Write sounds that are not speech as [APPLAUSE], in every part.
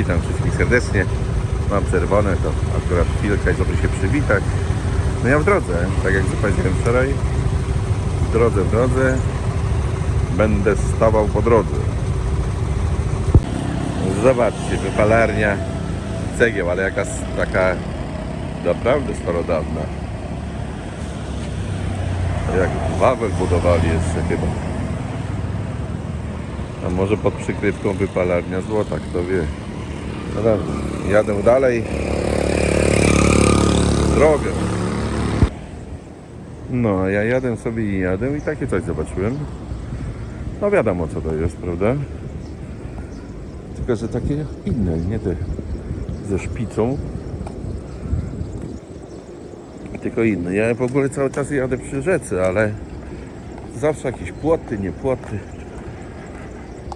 Witam wszystkich serdecznie. Mam czerwone, to akurat chwilkę, żeby się przywitać. No ja w drodze, tak jak zapowiedziałem wczoraj. W drodze, w drodze. Będę stawał po drodze. Zobaczcie, wypalarnia cegieł, ale jaka taka naprawdę starodawna. Jak Wawel budowali jeszcze chyba. A może pod przykrywką wypalarnia złota, kto wie. No dobrze, jadę dalej. Drogę. No, ja jadę sobie i jadę i takie coś zobaczyłem. No wiadomo co to jest, prawda? Tylko, że takie inne, nie te ze szpicą. Tylko inne. Ja w ogóle cały czas jadę przy rzece, ale zawsze jakieś płoty, nie płoty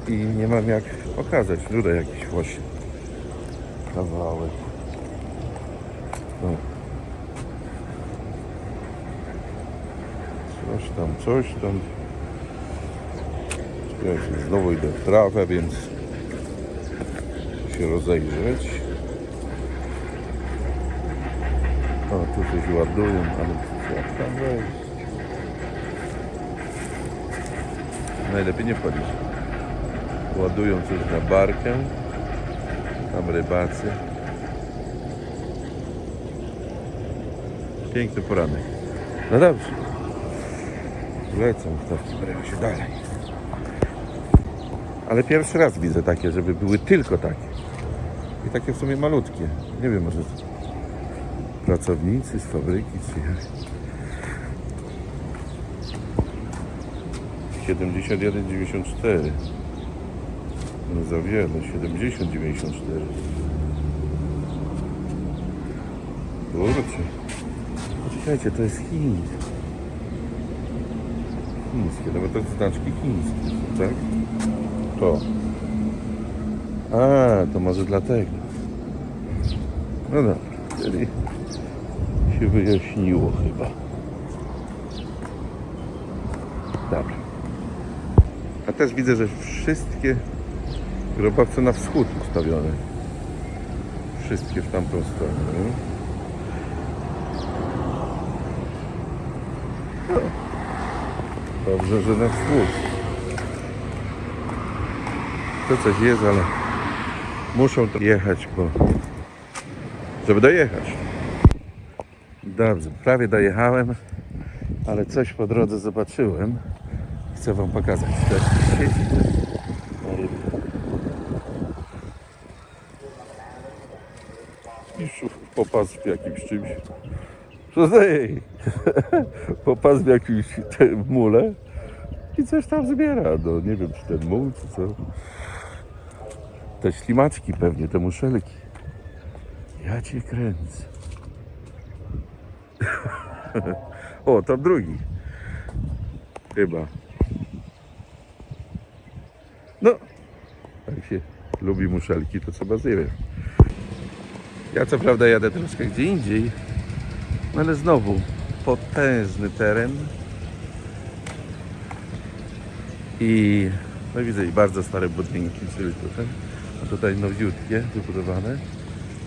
i nie mam jak pokazać. Tutaj jakiś właśnie kawałek. O. Coś tam, coś tam. Czekajcie, znowu idę w trawę, więc się rozejrzeć. O, tu coś ładują, ale jak tam wejść? Najlepiej nie wchodzić ładują coś na barkę. Tam rybacy. Piękny poranek. No dobrze. Lecą w to, wybierają się dalej. Ale pierwszy raz widzę takie, żeby były tylko takie. I takie w sumie malutkie. Nie wiem, może to pracownicy z fabryki, czy jak. 71,94 nie za wiele, 70, 94. Kurczę. Poczekajcie, to jest Chin. Chińskie, nawet to znaczki chińskie, tak? To. A, to może dlatego. No dobra, czyli się wyjaśniło chyba. Dobra. A też widzę, że wszystkie grobowce na wschód ustawione. Wszystkie w tamtą stronę. No. Dobrze, że na wschód. To coś jest, ale muszą jechać, bo żeby dojechać. Dobrze, prawie dojechałem, ale coś po drodze zobaczyłem. Chcę Wam pokazać. Też na rybie. Już popas w jakimś czymś. Ej, [LAUGHS] popas w jakimś te- mule i coś tam zbiera. No nie wiem, czy ten muł, czy co. Te ślimaczki pewnie, te muszelki. Ja cię kręcę. [LAUGHS] o, tam drugi. Chyba. No, jak się lubi muszelki, to trzeba zjeść. Ja co prawda jadę troszkę gdzie indziej, no ale znowu potężny teren. I no widzę i bardzo stare budynki, czyli tutaj. A tutaj nowiutkie, wybudowane.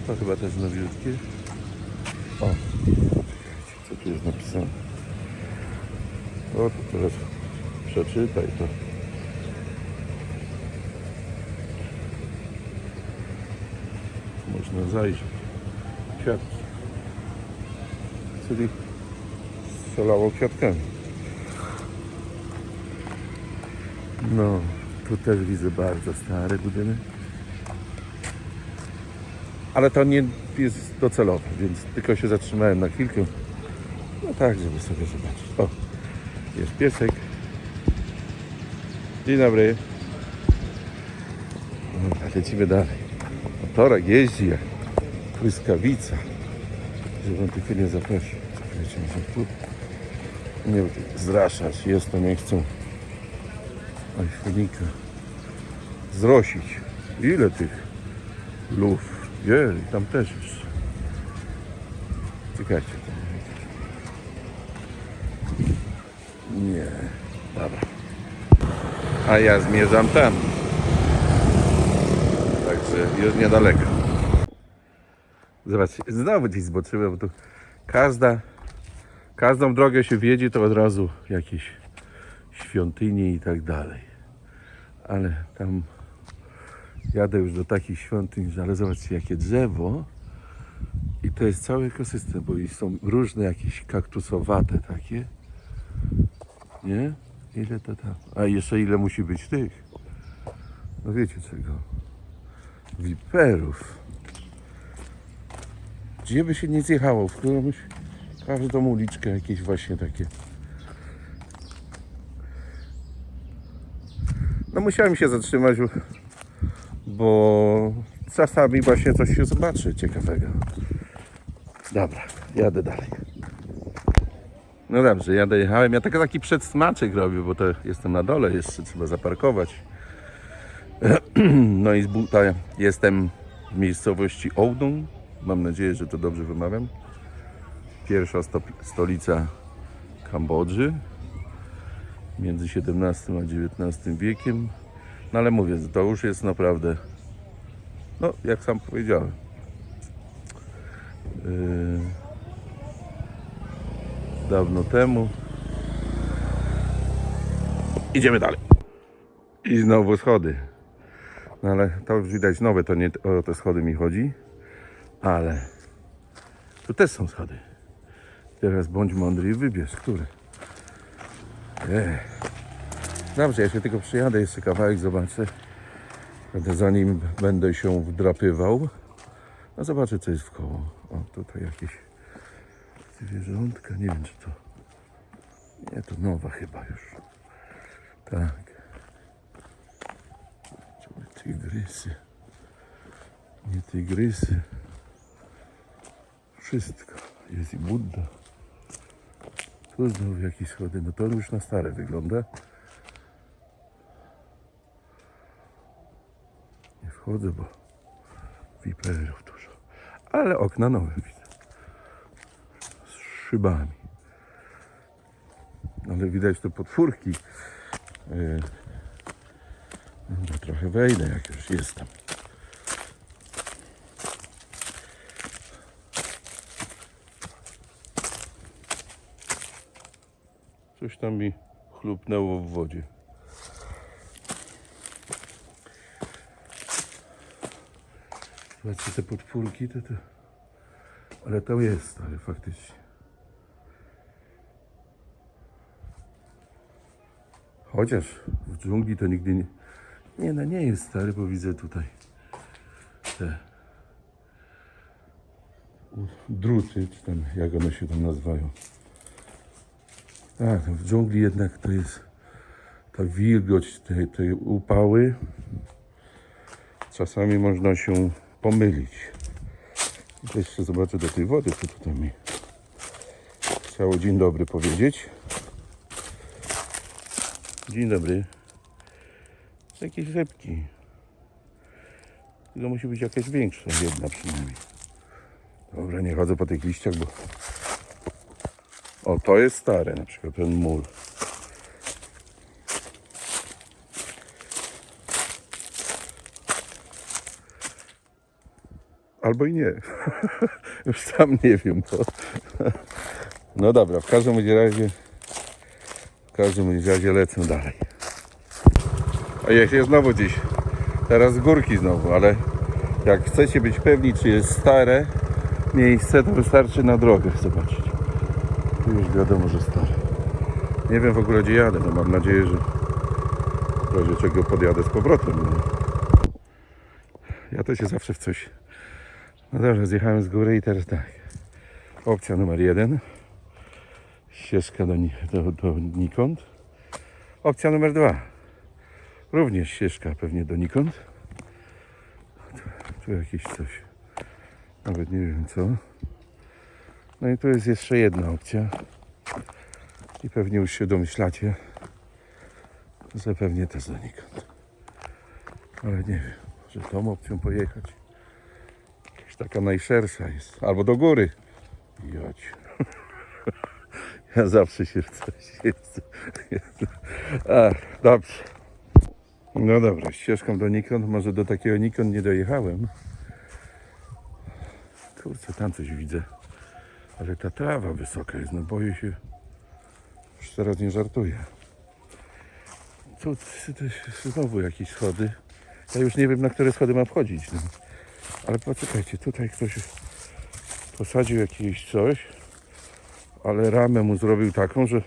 To chyba też nowiutkie. O, co tu jest napisane? O, teraz przeczytaj to. Można zajrzeć. Czyli strzelało kwiatkami. No, tu też widzę bardzo stary budynek. Ale to nie jest docelowe, więc tylko się zatrzymałem na chwilkę. No tak, żeby sobie zobaczyć. O, jest piesek. Dzień dobry. Dobra, lecimy dalej. Motorek jeździ jak błyskawica. Żebym tylko nie zaprosił. Czekajcie, muszę tu nie zraszać. Jest to nie chcą iPhone'ika zrosić. Ile tych luf? Jej, tam też jest. Czekajcie. Nie. Dobra. A ja zmierzam tam. Także już niedaleko. Zobaczcie, znowu gdzieś zboczyłem, bo tu każda, każdą drogę się wiedzie, to od razu jakieś świątynie i tak dalej. Ale tam jadę już do takich świątyń, ale zobaczcie jakie drzewo i to jest cały ekosystem, bo są różne jakieś kaktusowate takie. Nie? Ile to tam? A jeszcze ile musi być tych? No wiecie czego? Wiperów. Gdzie by się nie zjechało? W którąś każdą uliczkę jakieś właśnie takie. No musiałem się zatrzymać, bo- czasami właśnie coś się zobaczy ciekawego. Dobra, jadę dalej. No dobrze, jadę, jechałem. Ja taki, taki przedsmaczek robię, bo to jestem na dole, jeszcze trzeba zaparkować. [CLEARS THROAT] No i z buta jestem w miejscowości Oudong. Mam nadzieję, że to dobrze wymawiam. Pierwsza sto, stolica Kambodży między XVII a XIX wiekiem. No ale mówię, to już jest naprawdę, no jak sam powiedziałem, yy, dawno temu. Idziemy dalej. I znowu schody. No ale to już widać nowe, to nie o te schody mi chodzi. Ale tu też są schody. Teraz bądź mądry i wybierz, który. Ech. Dobrze, ja się tylko przyjadę, jeszcze kawałek zobaczę. Będę za nim będę się wdrapywał. A zobaczę co jest w koło. O, tutaj jakieś zwierzątka, nie wiem czy to... Nie, to nowa chyba już. Tak. Tygrysy. Nie tygrysy. Wszystko. Jest i Budda. Tu znowu jakieś schody. No to już na stare wygląda. Nie wchodzę, bo wiperów dużo. Ale okna nowe widzę. Z szybami. Ale widać to potwórki. Yy. No, trochę wejdę, jak już jestem. Coś tam mi chlupnęło w wodzie. Zobaczcie te potwórki, to, to... Ale to jest, ale faktycznie. Chociaż w dżungli to nigdy nie... Nie, no nie jest stary, bo widzę tutaj te druty, czy tam, jak one się tam nazywają. Tak, w dżungli jednak to jest ta wilgoć, te, te upały. Czasami można się pomylić. To jeszcze zobaczę do tej wody, co tutaj mi chciało dzień dobry powiedzieć. Dzień dobry. Jakieś rybki. Tylko musi być jakaś większa, jedna przynajmniej. Dobra, nie chodzę po tych liściach, bo... O, to jest stare, na przykład ten mur. Albo i nie. [LAUGHS] Już sam nie wiem, bo... No dobra, w każdym razie... W każdym razie lecę dalej. A ja się znowu gdzieś. Teraz górki znowu, ale jak chcecie być pewni, czy jest stare miejsce, to wystarczy na drogę zobaczyć. Tu już wiadomo, że stare. Nie wiem w ogóle gdzie jadę, no mam nadzieję, że w razie czego podjadę z powrotem. No. Ja to się zawsze w coś... No dobrze, zjechałem z góry i teraz tak. Opcja numer jeden. Ścieżka do, do, donikąd. Opcja numer dwa. Również ścieżka pewnie donikąd. Tu, tu jakieś coś. Nawet nie wiem co. No i tu jest jeszcze jedna opcja. I pewnie już się domyślacie, że pewnie też donikąd. Ale nie wiem, że tą opcją pojechać. Jakaś taka najszersza jest. Albo do góry. Jodź. [LAUGHS] Ja zawsze się w coś. Ach, [LAUGHS] dobrze. No dobra, ścieżką do Nikon, może do takiego Nikon nie dojechałem. Kurczę, tam coś widzę. Ale ta trawa wysoka jest, no boję się. Już teraz nie żartuję. Tu znowu jakieś schody. Ja już nie wiem, na które schody mam wchodzić. No. Ale poczekajcie, tutaj ktoś posadził jakieś coś, ale ramę mu zrobił taką, że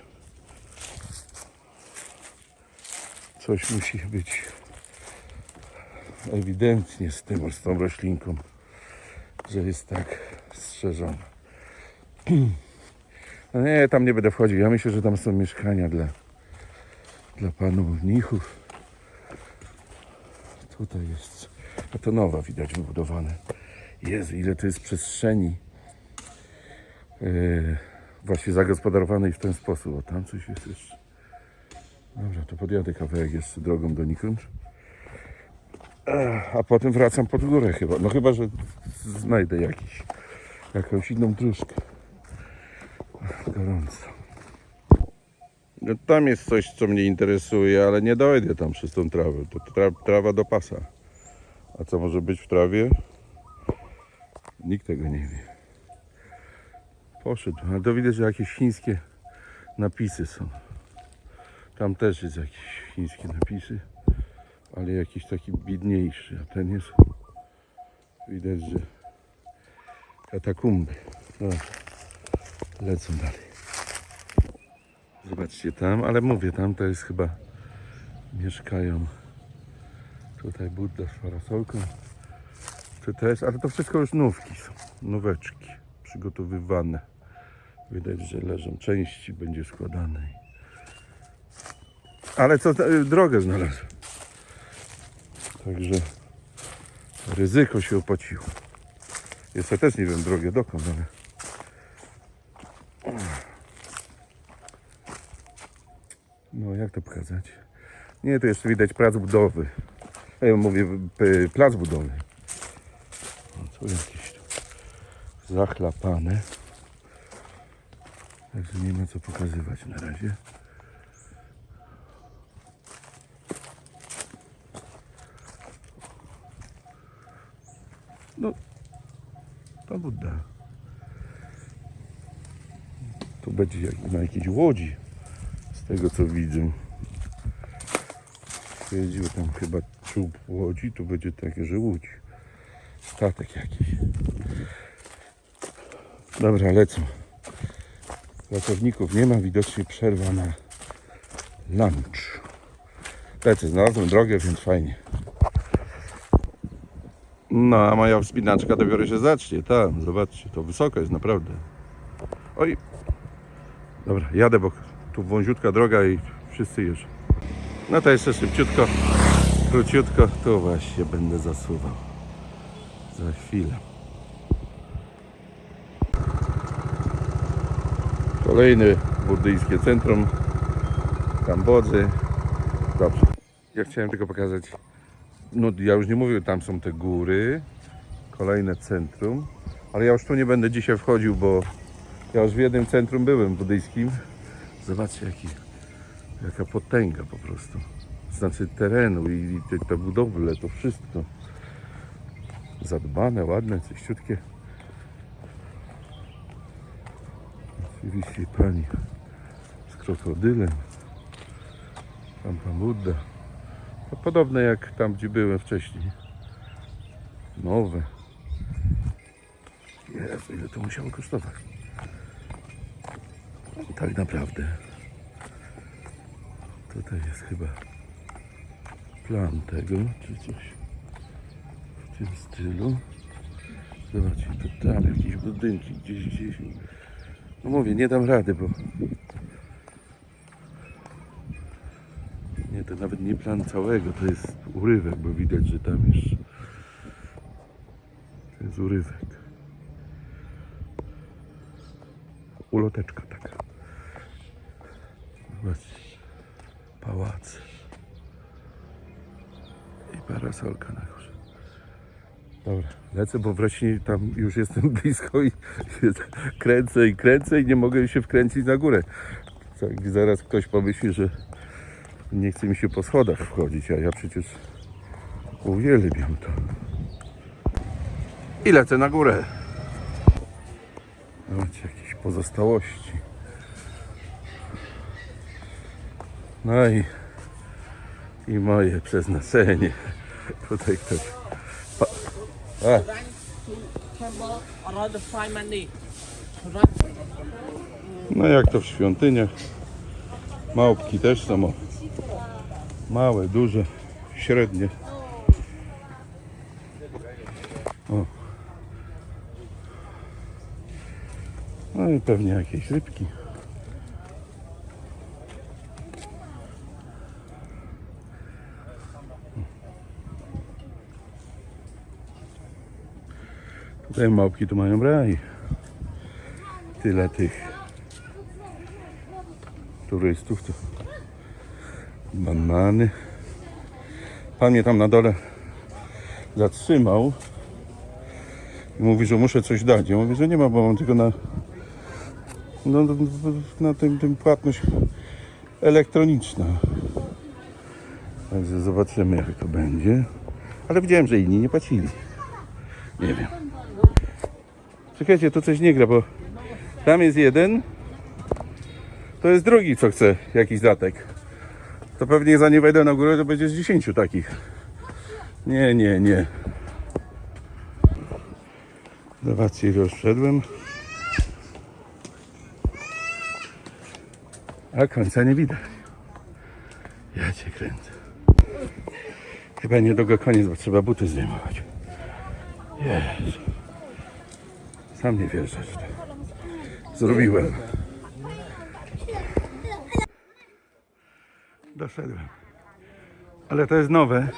coś musi być ewidentnie z tym, z tą roślinką, że jest tak strzeżona. No nie, tam nie będę wchodził. Ja myślę, że tam są mieszkania dla, dla panów mnichów. Tutaj jest, a to nowa widać wybudowane. Jezu, ile to jest przestrzeni yy, właśnie zagospodarowanej w ten sposób. O, tam coś jest jeszcze. Dobra, to podjadę kawałek jeszcze drogą donikąd. Ech, A potem wracam pod górę chyba. No chyba, że znajdę jakiś, jakąś inną dróżkę. Gorąco. No, tam jest coś, co mnie interesuje, ale nie dojdę tam przez tą trawę. To tra trawa do pasa. A co może być w trawie? Nikt tego nie wie. Poszedł, ale to widać, że jakieś chińskie napisy są. Tam też jest jakieś chińskie napisy, ale jakiś taki biedniejszy, a ten jest widać, że katakumby. No, lecą dalej. Zobaczcie tam, ale mówię, tam to jest chyba mieszkają tutaj Budda z parasolką. Tu też, ale to wszystko już nówki są, nóweczki przygotowywane. Widać, że leżą części, będzie składane. Ale co, y, drogę znalazłem. Także ryzyko się opłaciło. Jeszcze też nie wiem drogę dokąd, ale... No, jak to pokazać? Nie, tu jeszcze widać plac budowy. Ja mówię, plac budowy. No, tu jakieś tu zachlapane. Także nie ma co pokazywać na razie. No, to Budda. Tu będzie jak, na jakiejś łodzi, tego co widzę. Jeździł tam chyba czub łodzi, tu będzie takie, że łódź. Statek jakiś. Dobra, lecą. Pracowników nie ma, widocznie przerwa na lunch. Lecę, znalazłem drogę, więc fajnie. No, a moja wspinaczka dopiero się zacznie. Tam, zobaczcie, to wysoko jest naprawdę. Oj. Dobra, jadę, bo tu wąziutka droga i wszyscy jeżdżą. No to jeszcze szybciutko, króciutko. Tu właśnie będę zasuwał. Za chwilę. Kolejne buddyjskie centrum Kambodży. Dobrze. Ja chciałem tylko pokazać no ja już nie mówię, tam są te góry, kolejne centrum, ale ja już tu nie będę dzisiaj wchodził, bo ja już w jednym centrum byłem buddyjskim. Zobaczcie jaki, jaka potęga po prostu. Znaczy terenu i, i te, te budowle, to wszystko zadbane, ładne, czyściutkie. Oczywiście pani z krokodylem, tam pan Buddha. To podobne jak tam, gdzie byłem wcześniej. Nowe. Jezu, ile to musiało kosztować. Tak naprawdę. Tutaj jest chyba plan tego, czy coś w tym stylu. Zobaczcie, to tam jakieś budynki gdzieś, gdzieś. No mówię, nie dam rady, bo Nie, to nawet nie plan całego, to jest urywek, bo widać, że tam już to jest urywek. Uloteczka taka. Pałac. I parasolka na górze. Dobra, lecę, bo wreszcie tam już jestem [LAUGHS] blisko i kręcę i kręcę i nie mogę się wkręcić na górę. Zaraz ktoś pomyśli, że Nie chce mi się po schodach wchodzić, a ja przecież uwielbiam to. I lecę na górę. Zobaczcie, jakieś pozostałości. No i, i moje przeznaczenie. Tutaj ktoś. Pa, a, no jak to w świątyniach. Małpki też są. o. Małe, duże, średnie. O. No i pewnie jakieś rybki. Tutaj małpki tu mają raj. Tyle tych turystów to banany. Pan mnie tam na dole zatrzymał i mówi, że muszę coś dać. Ja mówię, że nie ma, bo mam tylko na no, na tym, tym płatność elektroniczna. Także zobaczymy jak to będzie. Ale widziałem, że inni nie płacili. Nie wiem. Czekajcie, to coś nie gra, bo tam jest jeden, to jest drugi, co chce jakiś datek. To pewnie za nie wejdę na górę, to będzie z 10 takich. Nie, nie, nie. Zobaczcie, już wszedłem. A końca nie widać. Ja cię kręcę. Chyba niedługo koniec, bo trzeba buty zdejmować. Jezu. Sam nie wierzę, zrobiłem. Doszedłem. Ale to jest nowe.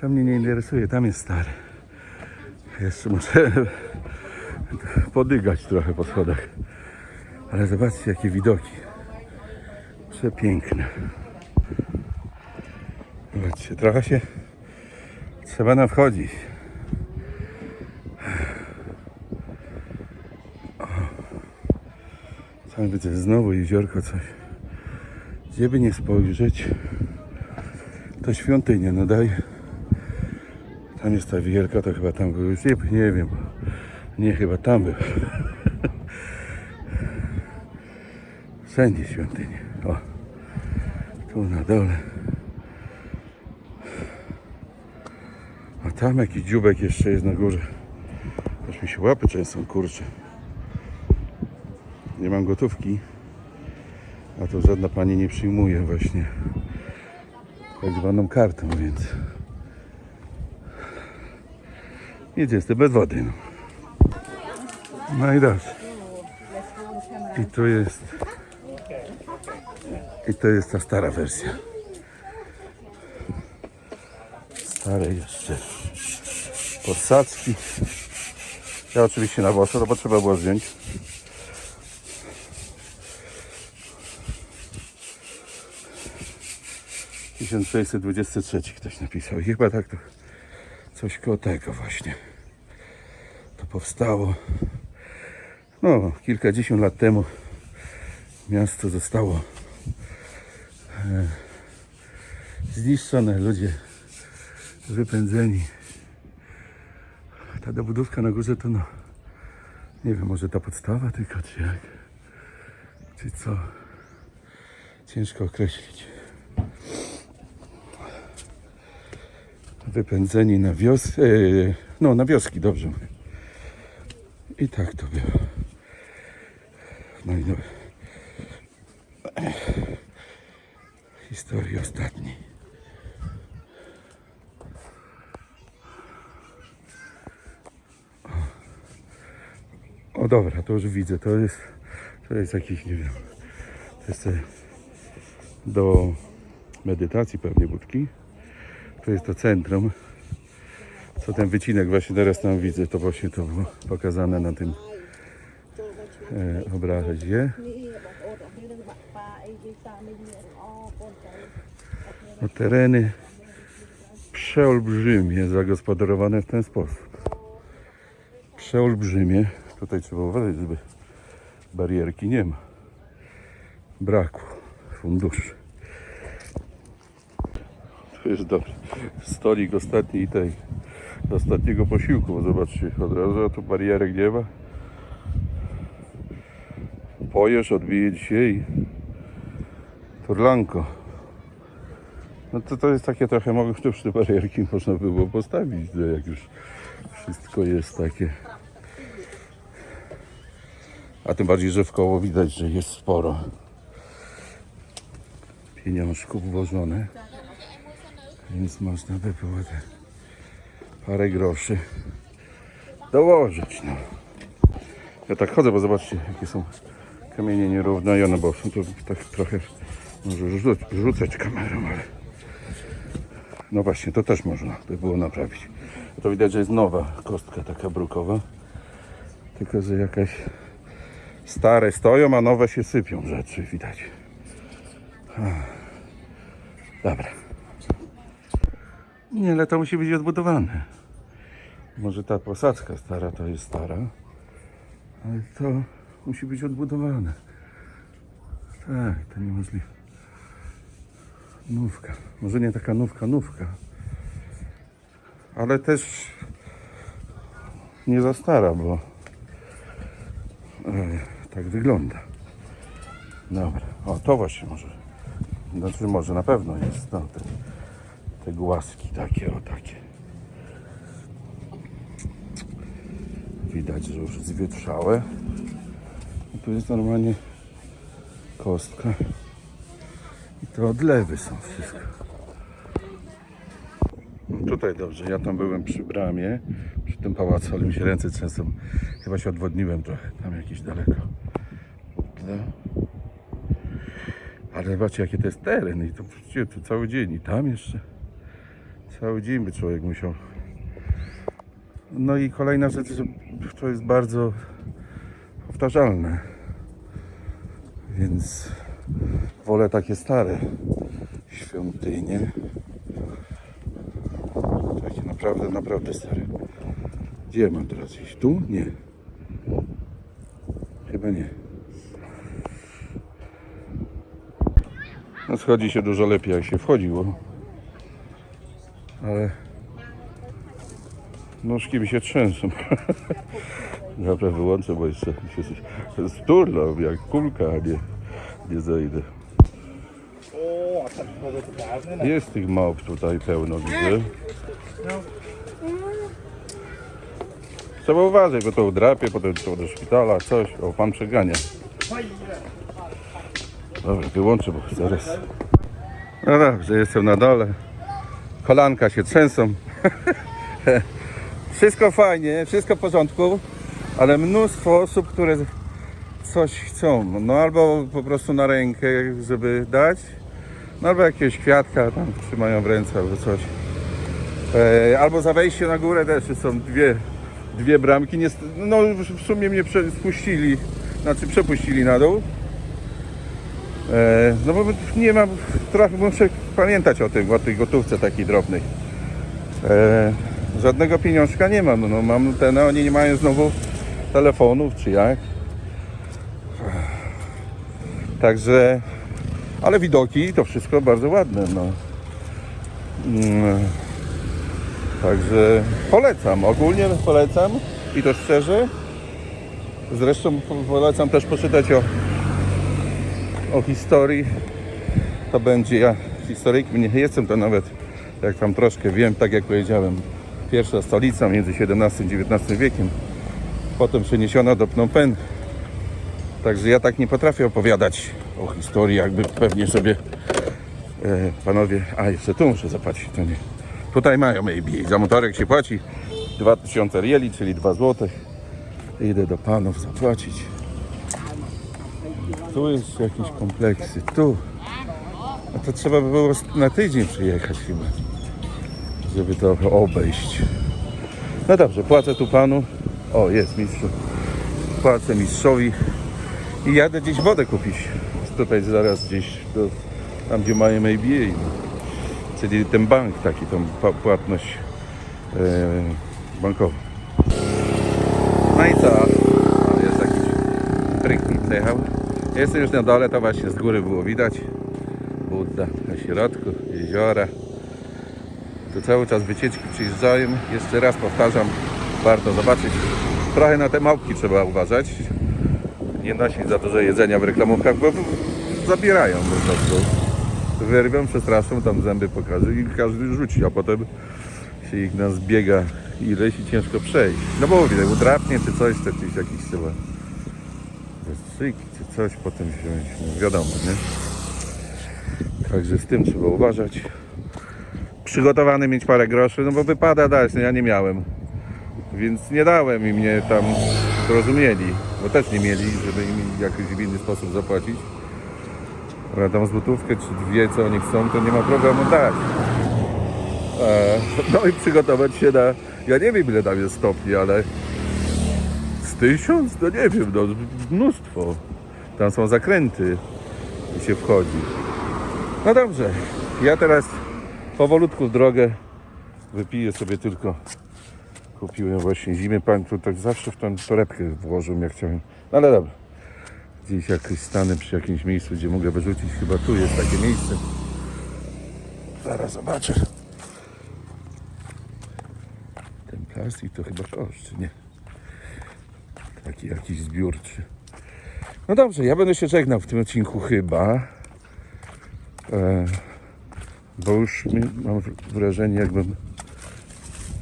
To mnie nie interesuje, tam jest stare. Jeszcze muszę podygać trochę po schodach. Ale zobaczcie jakie widoki. Przepiękne. Zobaczcie, trochę się trzeba nam wchodzić. Tam widzę znowu jeziorko coś. Gdzie by nie spojrzeć, to świątynia, no daj. Tam jest ta wielka, to chyba tam był nie, nie wiem. Nie, chyba tam był. [LAUGHS] Wszędzie świątynie. O, tu na dole. A tam jakiś dziubek jeszcze jest na górze. Aż mi się łapy często kurczę. Nie mam gotówki. A to żadna pani nie przyjmuje właśnie tak zwaną kartą, więc nic jestem bez wody. No, no i dobrze. I tu jest i to jest ta stara wersja. Stare jeszcze posadzki. Ja oczywiście na boso, no bo trzeba było zdjąć. 1623 ktoś napisał. I chyba tak to coś koło tego właśnie. To powstało. No, kilkadziesiąt lat temu miasto zostało e, zniszczone. Ludzie wypędzeni. Ta dobudówka na górze to no, nie wiem, może ta podstawa tylko, czy jak, czy co. Ciężko określić. Wypędzeni na wios... e, no na wioski, dobrze. I tak to było. No i no. Historii ostatniej. O dobra, to już widzę. To jest, to jest jakiś, nie wiem, to jest e, do medytacji pewnie budki. To jest to centrum. Co ten wycinek właśnie teraz tam widzę, to właśnie to było pokazane na tym e, obrazie. No, tereny przeolbrzymie, zagospodarowane w ten sposób. Przeolbrzymie. Tutaj trzeba uważać, żeby barierki nie ma. Braku funduszy. To jest dobry stolik ostatniej tej, ostatniego posiłku, bo zobaczcie od razu, a tu barierek nie ma. Pojesz, odbije dzisiaj turlanko. No to to jest takie trochę, mogę tu przy barierki można było postawić, no jak już wszystko jest takie. A tym bardziej, że w koło widać, że jest sporo pieniążków włożone. Więc można by było te parę groszy dołożyć. No. Ja tak chodzę, bo zobaczcie, jakie są kamienie nierówne i one, bo są tu tak trochę może rzucać, rzucać kamerą, ale no właśnie, to też można by było naprawić. To widać, że jest nowa kostka taka brukowa, tylko że jakaś stare stoją, a nowe się sypią rzeczy, widać. Dobra. Nie, ale to musi być odbudowane. Może ta posadzka stara to jest stara, ale to musi być odbudowane. Tak, to niemożliwe. Nówka. Może nie taka nówka, nówka. Ale też nie za stara, bo e, tak wygląda. Dobra. O, to właśnie może. Znaczy może na pewno jest. No, te, te głaski takie, o takie. Widać, że już zwietrzałe. I tu jest normalnie kostka. I to odlewy są wszystko. No Tutaj dobrze, ja tam byłem przy bramie, przy tym pałacu, ale mi się ręce trzęsą. Chyba się odwodniłem trochę, tam jakieś daleko. Ale zobaczcie jakie to jest teren i to tu cały dzień i tam jeszcze. Cały dzień by człowiek musiał. No i kolejna rzecz, to jest bardzo powtarzalne. Więc wolę takie stare świątynie. Takie naprawdę, naprawdę stare. Gdzie mam teraz iść? Tu? Nie. Chyba nie. No schodzi się dużo lepiej jak się wchodziło. Nóżki mi się trzęsą. [LAUGHS] Dobra, wyłączę, bo jeszcze się sturlam jak kulka, a nie, nie zejdę. Jest tych małp tutaj pełno, widzę. Trzeba uważać, bo to udrapie, potem to do szpitala, coś. O, pan przegania. Dobra, wyłączę, bo zaraz. No dobrze, jestem na dole. Kolanka się trzęsą. [LAUGHS] wszystko fajnie, wszystko w porządku, ale mnóstwo osób, które coś chcą. No albo po prostu na rękę, żeby dać, no albo jakiegoś kwiatka tam trzymają w ręce albo coś. E, albo za wejście na górę też są dwie, dwie bramki. Niest- no w sumie mnie spuścili, znaczy przepuścili na dół. E, no bo nie mam, trochę muszę pamiętać o tym, o tej gotówce takiej drobnej. E, żadnego pieniążka nie mam, no mam ten, no, oni nie mają znowu telefonów czy jak. Także, ale widoki to wszystko bardzo ładne, no. Mm, Także polecam, ogólnie polecam i to szczerze. Zresztą po- polecam też poczytać o, o historii. To będzie ja historykiem nie jestem, to nawet jak tam troszkę wiem, tak jak powiedziałem, pierwsza stolica między XVII i XIX wiekiem. Potem przeniesiona do Phnom Penh. Także ja tak nie potrafię opowiadać o historii, jakby pewnie sobie e, panowie. A jeszcze tu muszę zapłacić, to nie. Tutaj mają ABA. Za motorek się płaci 2000 rieli, czyli 2 zł. Idę do panów zapłacić. Tu jest jakieś kompleksy. Tu. A to trzeba by było na tydzień przyjechać chyba, żeby to obejść. No dobrze, płacę tu panu. O, jest mistrzu. Płacę mistrzowi i jadę gdzieś wodę kupić. Tutaj zaraz gdzieś do, tam, gdzie mają ABA. Czyli ten bank taki, tą płatność e, bankową. No i co? Jest jakiś pryknik przejechał. Jestem już na dole, to właśnie z góry było widać. Budda na środku, jeziora. To cały czas wycieczki przyjeżdżają. Jeszcze raz powtarzam, warto zobaczyć. Trochę na te małpki trzeba uważać. Nie nosić za dużo jedzenia w reklamówkach, bo zabierają po prostu. Wyrwią, przestraszą, tam zęby pokażą i każdy rzuci, a potem się ich nas biega ileś i ciężko przejść. No bo mówię, udrapnie czy coś, to jakiś, jakiś chyba zastrzyk czy coś, potem się, no wiadomo, nie? Także z tym trzeba uważać. Przygotowany mieć parę groszy, no bo wypada dać, no ja nie miałem. Więc nie dałem i mnie tam zrozumieli, bo też nie mieli, żeby im jakoś w inny sposób zapłacić. Ale tam złotówkę czy dwie, co oni chcą, to nie ma problemu dać. E, No i przygotować się na, ja nie wiem ile tam jest stopni, ale z tysiąc, to nie wiem, no mnóstwo. Tam są zakręty i się wchodzi. No dobrze, ja teraz powolutku w drogę wypiję sobie tylko. Kupiłem właśnie zimę, pan tu tak zawsze w tą torebkę włożył, jak chciałem. No ale dobra. Gdzieś jakoś stanę przy jakimś miejscu, gdzie mogę wyrzucić. Chyba tu jest takie miejsce. Zaraz zobaczę. Ten plastik to chyba kosz, czy nie? Taki jakiś zbiórczy. No dobrze, ja będę się żegnał w tym odcinku chyba. E, bo już mam wrażenie, jakbym.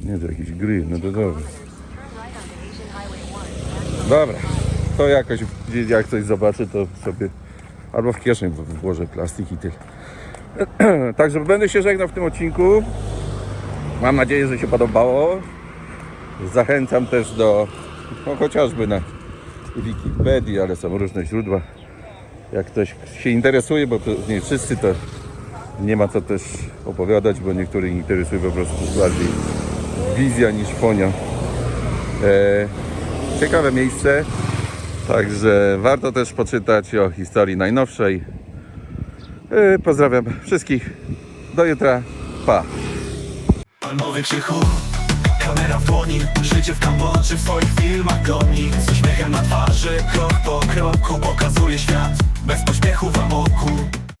Nie, to jakiś gry, no to dobra. Dobra, to jakoś jak coś zobaczę, to sobie albo w kieszeń włożę plastik i tyle. [CLEARS THROAT] Także będę się żegnał w tym odcinku. Mam nadzieję, że się podobało. Zachęcam też do, no chociażby na Wikipedii, ale są różne źródła. Jak ktoś się interesuje, bo nie wszyscy to nie ma co też opowiadać, bo niektórych interesuje po prostu bardziej wizja niż fonia. E, ciekawe miejsce, także warto też poczytać o historii najnowszej. E, pozdrawiam wszystkich. Do jutra. Pa. Palmowy krzychu, kamera w dłoni Życie w Kambodży w swoich filmach goni Z uśmiechem na twarzy, krok po kroku Pokazuje świat, bez pośpiechu w amoku